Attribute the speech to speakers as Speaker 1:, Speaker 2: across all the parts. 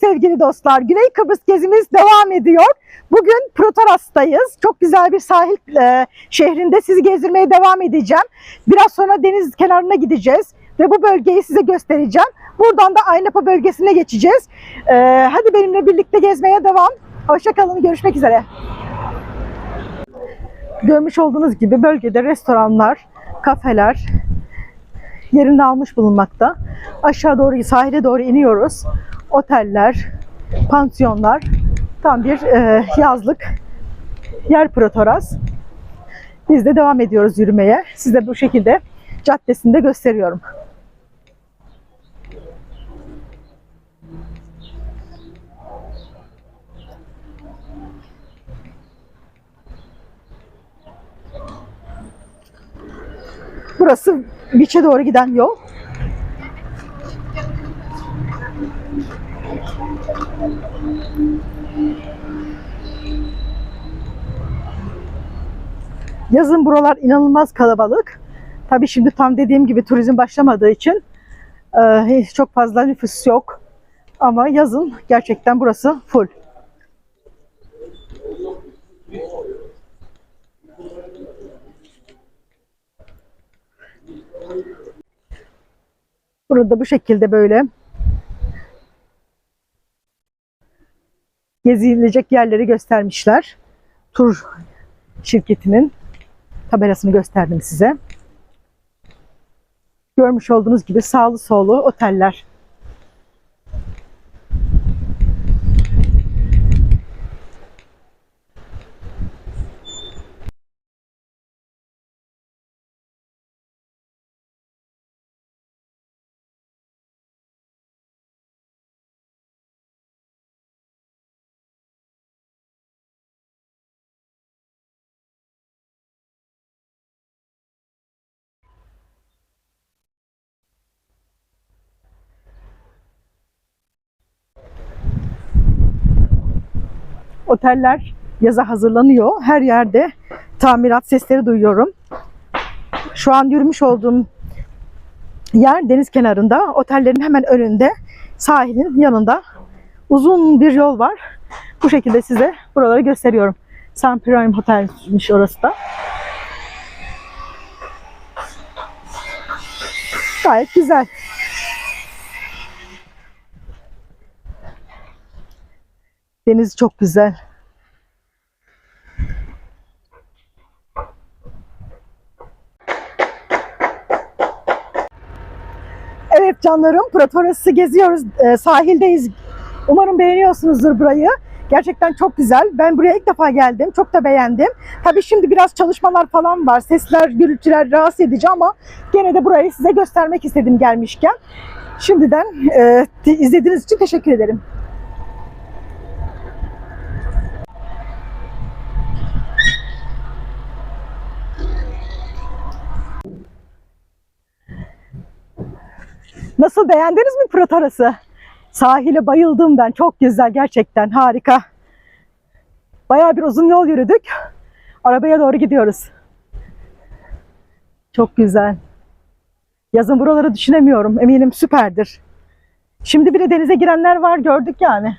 Speaker 1: Sevgili dostlar, Güney Kıbrıs gezimiz devam ediyor. Bugün Protoras'tayız. Çok güzel bir sahil e, şehrinde sizi gezdirmeye devam edeceğim. Biraz sonra deniz kenarına gideceğiz ve bu bölgeyi size göstereceğim. Buradan da Aynapa bölgesine geçeceğiz. E, hadi benimle birlikte gezmeye devam. Hoşçakalın, görüşmek üzere. Görmüş olduğunuz gibi bölgede restoranlar, kafeler yerini almış bulunmakta. Aşağı doğru, sahile doğru iniyoruz. Oteller, pansiyonlar, tam bir e, yazlık yer Protoras. Biz de devam ediyoruz yürümeye. Size bu şekilde caddesinde gösteriyorum. Burası Beach'e doğru giden yol. Yazın buralar inanılmaz kalabalık. Tabii şimdi tam dediğim gibi turizm başlamadığı için e, çok fazla nüfus yok. Ama yazın gerçekten burası full. Burada bu şekilde böyle gezilecek yerleri göstermişler. Tur şirketinin tabelasını gösterdim size. Görmüş olduğunuz gibi sağlı sollu oteller. Oteller yaza hazırlanıyor. Her yerde tamirat sesleri duyuyorum. Şu an yürümüş olduğum yer deniz kenarında. Otellerin hemen önünde, sahilin yanında uzun bir yol var. Bu şekilde size buraları gösteriyorum. San Prime Hotel'miş orası da. Gayet güzel. Deniz çok güzel. Evet canlarım, Protoras'ı geziyoruz. Ee, sahildeyiz. Umarım beğeniyorsunuzdur burayı. Gerçekten çok güzel. Ben buraya ilk defa geldim. Çok da beğendim. Tabii şimdi biraz çalışmalar falan var. Sesler, gürültüler rahatsız edici ama gene de burayı size göstermek istedim gelmişken. Şimdiden e, izlediğiniz için teşekkür ederim. Nasıl beğendiniz mi Protaras'ı? Sahile bayıldım ben. Çok güzel gerçekten harika. Bayağı bir uzun yol yürüdük. Arabaya doğru gidiyoruz. Çok güzel. Yazın buraları düşünemiyorum. Eminim süperdir. Şimdi bir de denize girenler var gördük yani.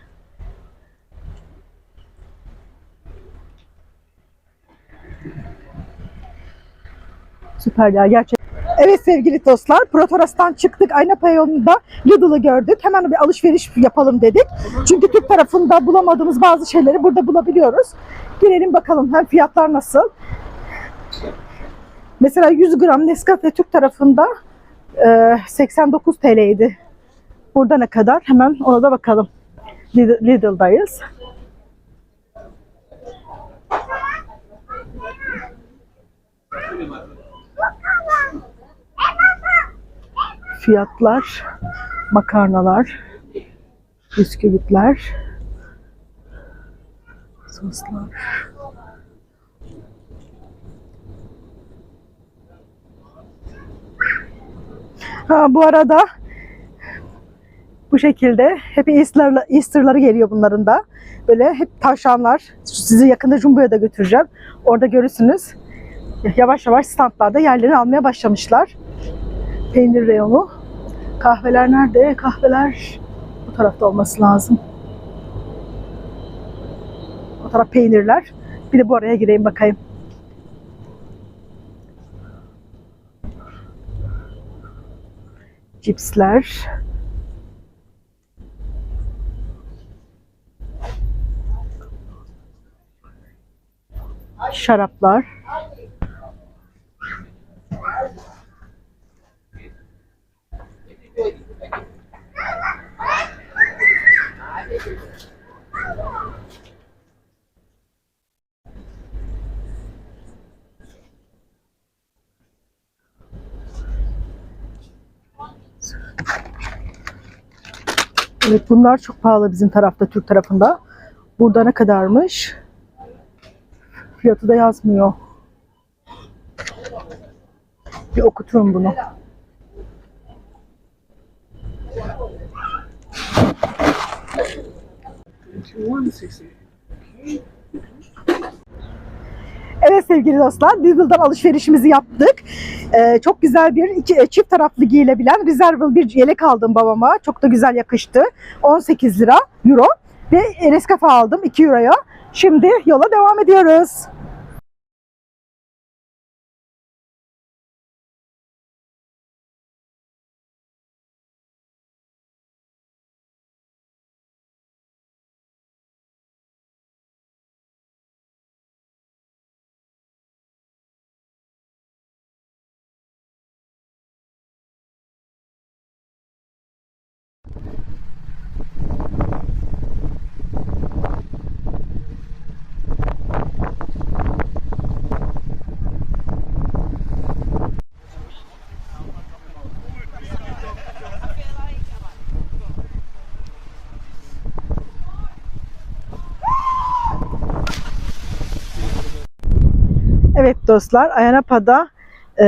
Speaker 1: Süper ya gerçekten. Evet sevgili dostlar, Protoras'tan çıktık. Aynapa yolunda Lidl'ı gördük. Hemen bir alışveriş yapalım dedik. Çünkü Türk tarafında bulamadığımız bazı şeyleri burada bulabiliyoruz. Girelim bakalım hem fiyatlar nasıl. Mesela 100 gram Nescafe Türk tarafında e, 89 TL'ydi. Burada ne kadar? Hemen ona da bakalım. Lidl- fiyatlar, makarnalar, bisküvitler, soslar. Ha, bu arada bu şekilde hep Easter'la, Easter'ları geliyor bunların da. Böyle hep tavşanlar. Sizi yakında Jumbo'ya da götüreceğim. Orada görürsünüz. Yavaş yavaş standlarda yerlerini almaya başlamışlar peynir reyonu. Kahveler nerede? Kahveler Bu tarafta olması lazım. O taraf peynirler. Bir de bu araya gireyim bakayım. Cipsler. Şaraplar. Evet bunlar çok pahalı bizim tarafta, Türk tarafında. Burada ne kadarmış? Fiyatı da yazmıyor. Bir okuturum bunu. Evet sevgili dostlar, Lidl'dan alışverişimizi yaptık. Ee, çok güzel bir iki, e, çift taraflı giyilebilen Reserval bir yelek aldım babama. Çok da güzel yakıştı. 18 lira, euro. Ve Nescafe aldım 2 euroya. Şimdi yola devam ediyoruz. Evet dostlar, Ayanapa'da e,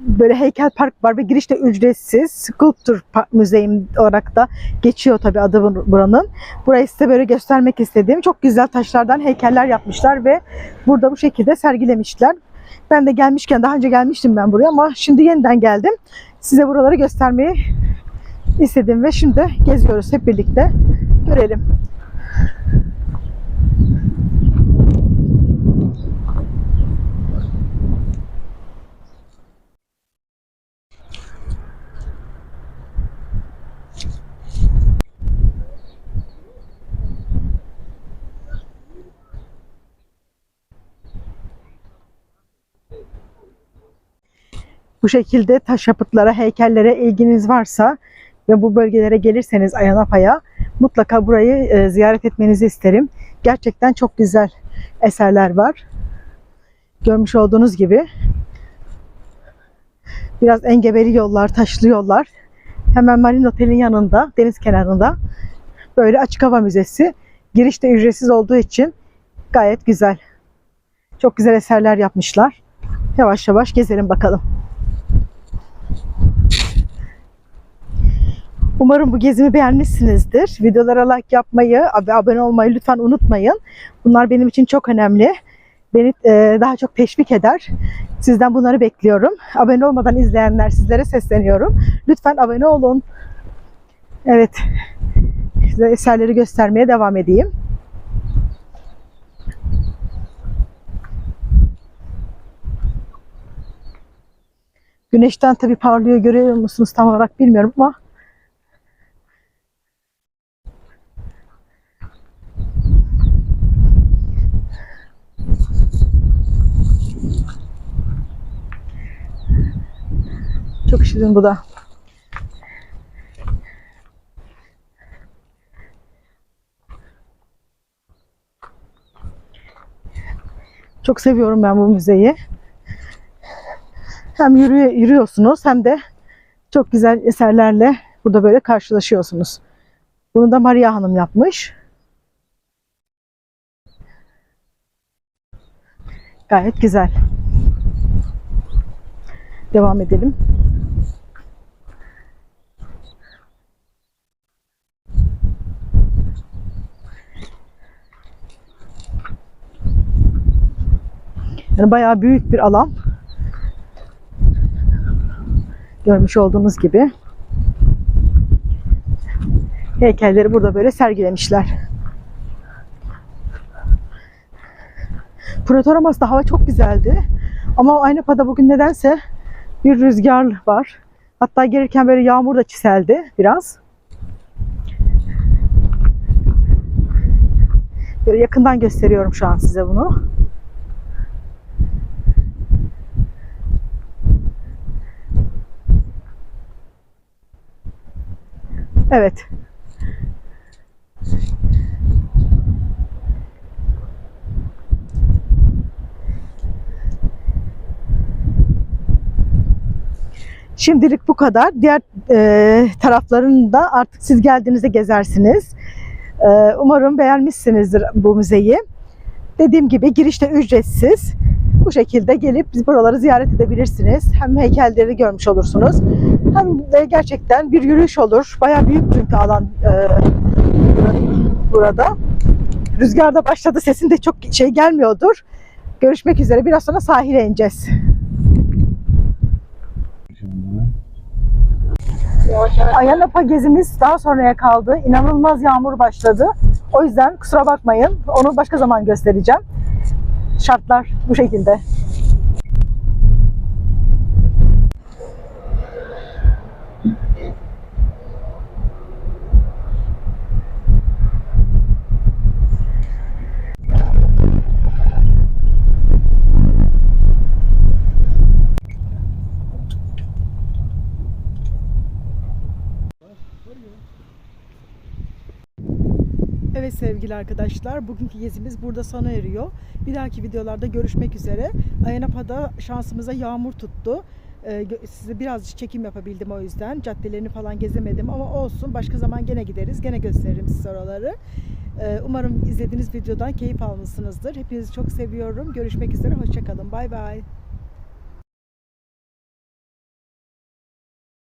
Speaker 1: böyle heykel park var ve giriş de ücretsiz. Sculpture Park Müzeyim olarak da geçiyor tabii adı bur- buranın. Burayı size böyle göstermek istedim. Çok güzel taşlardan heykeller yapmışlar ve burada bu şekilde sergilemişler. Ben de gelmişken daha önce gelmiştim ben buraya ama şimdi yeniden geldim. Size buraları göstermeyi istedim ve şimdi geziyoruz hep birlikte. Görelim. Bu şekilde taş yapıtlara, heykellere ilginiz varsa ve bu bölgelere gelirseniz Ayanapa'ya mutlaka burayı e, ziyaret etmenizi isterim. Gerçekten çok güzel eserler var. Görmüş olduğunuz gibi biraz engebeli yollar, taşlı yollar. Hemen Marin Otel'in yanında, deniz kenarında böyle açık hava müzesi. Giriş de ücretsiz olduğu için gayet güzel. Çok güzel eserler yapmışlar. Yavaş yavaş gezelim bakalım. Umarım bu gezimi beğenmişsinizdir. Videolara like yapmayı, ab- abone olmayı lütfen unutmayın. Bunlar benim için çok önemli. Beni e, daha çok teşvik eder. Sizden bunları bekliyorum. Abone olmadan izleyenler sizlere sesleniyorum. Lütfen abone olun. Evet. Size eserleri göstermeye devam edeyim. Güneşten tabii parlıyor görüyor musunuz tam olarak bilmiyorum ama Çok şirin bu da. Çok seviyorum ben bu müzeyi. Hem yürüye, yürüyorsunuz hem de çok güzel eserlerle burada böyle karşılaşıyorsunuz. Bunu da Maria Hanım yapmış. Gayet güzel. Devam edelim. Yani bayağı büyük bir alan. Görmüş olduğunuz gibi. Heykelleri burada böyle sergilemişler. Protoramas'ta hava çok güzeldi. Ama Aynapa'da bugün nedense bir rüzgar var. Hatta gelirken böyle yağmur da çiseldi biraz. Böyle yakından gösteriyorum şu an size bunu. Evet. Şimdilik bu kadar. Diğer e, taraflarını da artık siz geldiğinizde gezersiniz. E, umarım beğenmişsinizdir bu müzeyi. Dediğim gibi girişte ücretsiz. Bu şekilde gelip buraları ziyaret edebilirsiniz. Hem heykelleri görmüş olursunuz. Hem de gerçekten bir yürüyüş olur. Bayağı büyük çünkü alan e, burada. Rüzgar da başladı. Sesin de çok şey gelmiyordur. Görüşmek üzere. Biraz sonra sahile ineceğiz. Ayanapa gezimiz daha sonraya kaldı. İnanılmaz yağmur başladı. O yüzden kusura bakmayın. Onu başka zaman göstereceğim. Şartlar bu şekilde. Evet sevgili arkadaşlar, bugünkü gezimiz burada sona eriyor. Bir dahaki videolarda görüşmek üzere. Ayanapa'da şansımıza yağmur tuttu. Ee, size birazcık çekim yapabildim o yüzden. Caddelerini falan gezemedim ama olsun. Başka zaman gene gideriz. Gene gösteririm size oraları. Ee, umarım izlediğiniz videodan keyif almışsınızdır. Hepinizi çok seviyorum. Görüşmek üzere. Hoşçakalın. Bay bay.